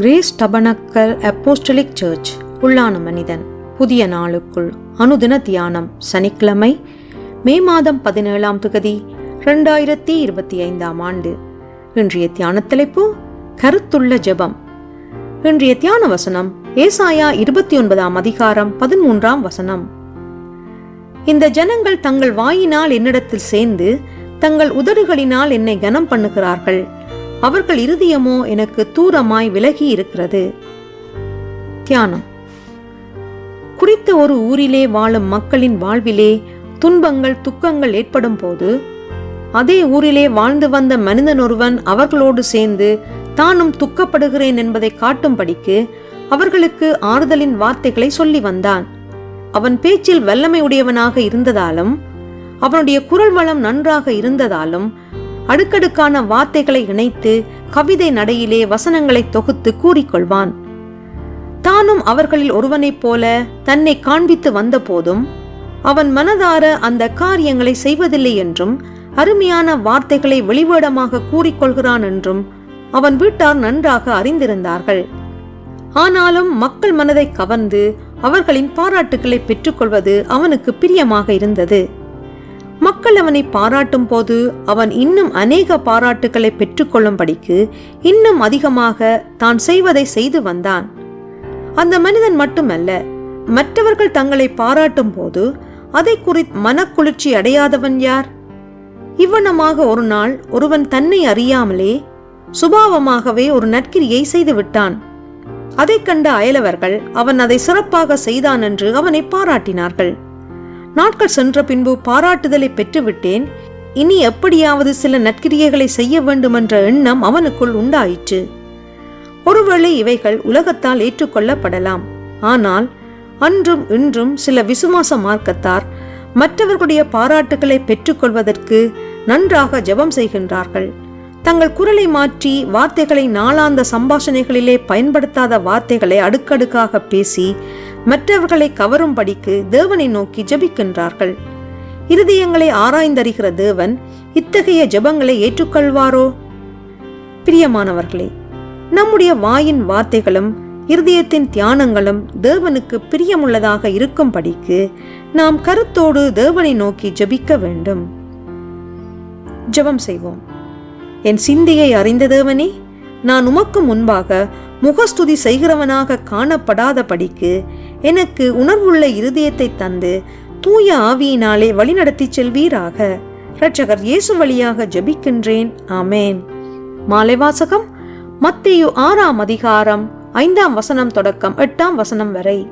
Grace tabernacle apostolic search உள்ளான மனிதன் புதிய நாளுக்குள் அனுதின தியானம் சனிக்கிழமை மே மாதம் பதினேழாம் தொகுதி ரெண்டாயிரத்தி இருபத்தி ஐந்தாம் ஆண்டு. இன்றைய தியான தலைப்பு கருத்துள்ள ஜெபம். இன்றைய தியான வசனம் ஏசாயா இருபத்தி ஒன்பதாம் அதிகாரம் பதிமூன்றாம் வசனம். இந்த ஜனங்கள் தங்கள் வாயினால் என்னிடத்தில் சேர்ந்து தங்கள் உதடுகளினால் என்னை கனம் பண்ணுகிறார்கள். அவர்கள் இருதயமோ எனக்கு தூரமாய் விலகி இருக்கிறது. தியானம். குறித்த ஒரு ஊரிலே வாழும் மக்களின் வாழ்விலே துன்பங்கள் துக்கங்கள் ஏற்படும் போது அதே ஊரிலே வாழ்ந்து வந்த மனிதன் ஒருவன் அவர்களோடு சேர்ந்து தானும் துக்கப்படுகிறேன் என்பதை காட்டும்படிக்கு அவர்களுக்கு ஆறுதலின் வார்த்தைகளை சொல்லி வந்தான். அவன் பேச்சில் வல்லமை உடையவனாக இருந்ததாலும் அவனுடைய குரல் வளம் நன்றாக இருந்ததாலும் அடுக்கடுக்கான வார்த்தைகளை இணைத்து கவிதை நடையிலே வசனங்களை தொகுத்து கூறிக்கொள்வான். தானும் அவர்களில் ஒருவனைப் போல தன்னை காண்பித்து வந்தபோதும் அவன் மனதார அந்த காரியங்களை செய்வதில்லை என்றும் அருமையான வார்த்தைகளை வெளிவேடமாக கூறிக்கொள்கிறான் என்றும் அவன் வீட்டார் நன்றாக அறிந்திருந்தார்கள். ஆனாலும் மக்கள் மனதை கவர்ந்து அவர்களின் பாராட்டுக்களை பெற்றுக்கொள்வது அவனுக்கு பிரியமாக இருந்தது. மக்கள் அவனை பாராட்டும் போது அவன் இன்னும் அநேக பாராட்டுகளை பெற்றுக்கொள்ளும்படிக்கு இன்னும் அதிகமாக தான் செய்வதை செய்து வந்தான். அந்த மனிதன் மட்டுமல்ல மற்றவர்கள் தங்களை பாராட்டும் போது அதை குறி மனக்குளிர்ச்சி அடையாதவன் யார்? இவ்வனமாக ஒரு நாள் ஒருவன் தன்னை அறியாமலே சுபாவமாகவே ஒரு நற்கிரியை செய்து விட்டான். அதைக் கண்ட அயலவர்கள் அவன் அதை சிறப்பாக செய்தான் என்று அவனை பாராட்டினார்கள். நாட்கள் சென்ற பின்பு பாராட்டுதலை பெற்றுவிட்டேன். இனி எப்படியாவது சில நற்கிரியைகளை செய்ய வேண்டுமென்ற எண்ணம் அவனுக்குள் உண்டாயிற்று. ஒருவேளை இவைகள் உலகத்தால் ஏற்றுக்கொள்ளப்படலாம். ஆனால் அன்றும் இன்றும் சில விசுவாச மார்க்கத்தார் மற்றவர்களுடைய பாராட்டுகளை பெற்றுக்கொள்வதற்கு நன்றாக ஜெபம் செய்கின்றார்கள். தங்கள் குரலை மாற்றி வார்த்தைகளை நாளாந்த சம்பாஷணைகளிலே பயன்படுத்தாத வார்த்தைகளை அடுக்கடுக்காக பேசி மற்றவர்களை கவரும்படிக்கு தேவனை நோக்கி ஜெபிக்கின்றார்கள். இருதயங்களை ஆராய்ந்தறிகிற தேவன் இத்தகைய ஜெபங்களை ஏற்றுக்கொள்வாரோ? பிரியமானவர்களே நம்முடைய வாயின் வார்த்தைகளும் இருதயத்தின் தியானங்களும் தேவனுக்கு பிரியமுள்ளதாக இருக்கும்படிக்கு நாம் கருத்தோடு தேவனை நோக்கி ஜெபிக்க வேண்டும். ஜெபம் செய்வோம். என் சிந்தையை அறிந்த தேவனே நான் உமக்கு முன்பாக முகஸ்துதி செய்கிறவனாக காணப்படாதபடிக்கு எனக்கு உணர்வுள்ள இருதயத்தை தந்து தூய ஆவியினாலே வழிநடத்தி செல்வீராக. இரட்சகர் இயேசு வழியாக ஜபிக்கின்றேன். ஆமேன். மாலை வாசகம் மத்தேயு ஆறாம் அதிகாரம் ஐந்தாம் வசனம் தொடக்கம் எட்டாம் வசனம் வரை.